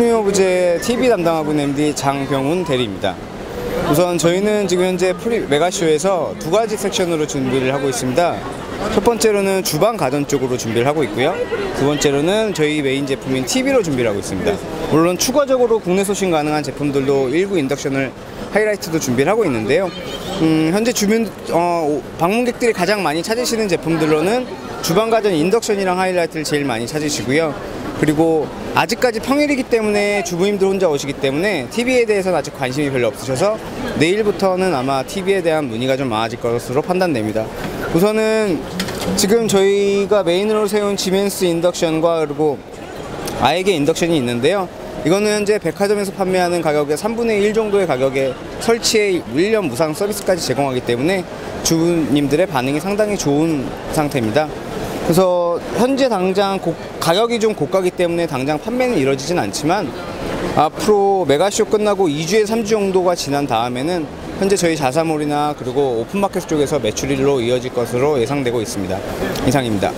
TV 담당하고 있는 MD 장병훈 대리입니다. 우선 저희는 지금 현재 프리 메가쇼에서 두 가지 섹션으로 준비를 하고 있습니다. 첫 번째로는 주방 가전 쪽으로 준비를 하고 있고요. 두 번째로는 저희 메인 제품인 TV로 준비를 하고 있습니다. 물론 추가적으로 국내 소싱 가능한 제품들도 일부 인덕션을 하이라이트도 준비를 하고 있는데요. 음, 현재 주민 어, 방문객들이 가장 많이 찾으시는 제품들로는 주방 가전 인덕션이랑 하이라이트를 제일 많이 찾으시고요. 그리고 아직까지 평일이기 때문에 주부님들 혼자 오시기 때문에 TV에 대해서는 아직 관심이 별로 없으셔서 내일부터는 아마 TV에 대한 문의가 좀 많아질 것으로 판단됩니다. 우선은 지금 저희가 메인으로 세운 지멘스 인덕션과 그리고 아에게 인덕션이 있는데요. 이거는 현재 백화점에서 판매하는 가격의 3분의 1 정도의 가격에 설치에 1년 무상 서비스까지 제공하기 때문에 주부님들의 반응이 상당히 좋은 상태입니다. 그래서 현재 당장 고- 가격이 좀 고가기 때문에 당장 판매는 이루어지진 않지만 앞으로 메가쇼 끝나고 2주에 3주 정도가 지난 다음에는 현재 저희 자사몰이나 그리고 오픈마켓 쪽에서 매출일로 이어질 것으로 예상되고 있습니다. 이상입니다.